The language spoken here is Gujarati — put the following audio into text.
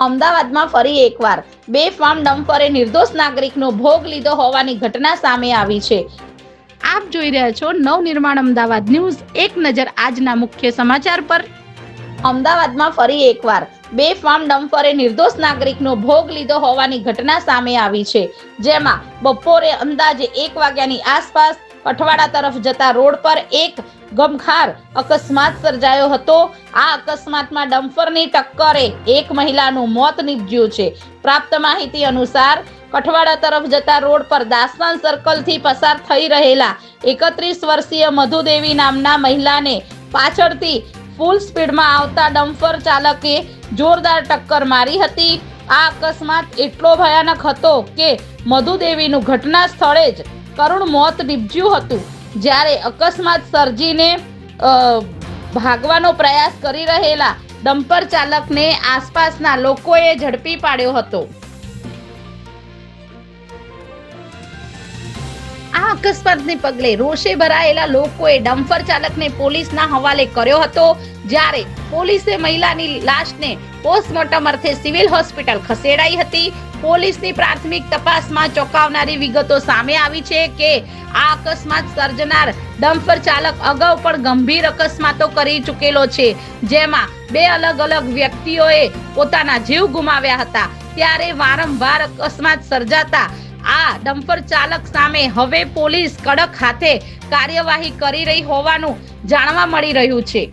અમદાવાદમાં ફરી એકવાર. બે ફાર્મ ડમ્પરે નિર્દોષ નાગરિકનો ભોગ લીધો હોવાની ઘટના સામે આવી છે. આપ જોઈ રહ્યા છો નવનિર્માણ અમદાવાદ ન્યૂઝ, એક નજર આજના મુખ્ય સમાચાર પર. અમદાવાદમાં ફરી એકવાર. બે ફાર્મ ડમ્પરે નિર્દોષ નાગરિકનો ભોગ લીધો હોવાની ઘટના સામે આવી છે. જેમાં બપોરે અંદાજે એક વાગ્યાની આસપાસ પઠવાડા તરફ જતા રોડ પર એક ગમખાર અકસ્માત સર્જાયો હતો. આ અકસ્માતમાં ડમ્ફરની ટક્કરે એક મહિલાનું મોત નીપજ્યું છે. પ્રાપ્ત માહિતી અનુસાર કઠવાડા તરફ જતા રોડ પર દાસવાન સર્કલથી પસાર થઈ રહેલા એકત્રીસ વર્ષીય મધુદેવી નામના મહિલાને પાછળથી ફૂલ સ્પીડમાં આવતા ડમ્ફર ચાલકે જોરદાર ટક્કર મારી હતી. આ અકસ્માત એટલો ભયાનક હતો કે મધુદેવીનું ઘટના સ્થળે જ કરુણ મોત નીપજ્યું હતું. જ્યારે અકસ્માત સર્જીને ભાગવાનો પ્રયાસ કરી રહેલા ડમ્પર ચાલકને આસપાસના લોકોએ ઝડપી પાડ્યો હતો. આ અકસ્માતને પગલે રોષે ભરાયેલા લોકોએ ડમ્પર ચાલકને પોલીસના હવાલે કર્યો હતો, જ્યારે પોલીસે મહિલાની લાશને પોસ્ટમોર્ટમ અર્થે સિવિલ હોસ્પિટલ ખસેડાઈ હતી. પોલીસની પ્રાથમિક તપાસમાં ચોંકાવનારી વિગતો સામે આવી છે કે આ અકસ્માત સર્જનાર ડમ્પર ચાલક અગાઉ પણ ગંભીર અકસ્માતો કરી ચૂકેલો છે, જેમાં બે અલગ અલગ વ્યક્તિઓએ પોતાના જીવ ગુમાવ્યા હતા. ત્યારે વારંવાર અકસ્માત સર્જાતા આ ડમ્પર ચાલક સામે હવે પોલીસ કડક હાથે કાર્યવાહી કરી રહી હોવાનું જાણવા મળી રહ્યું છે.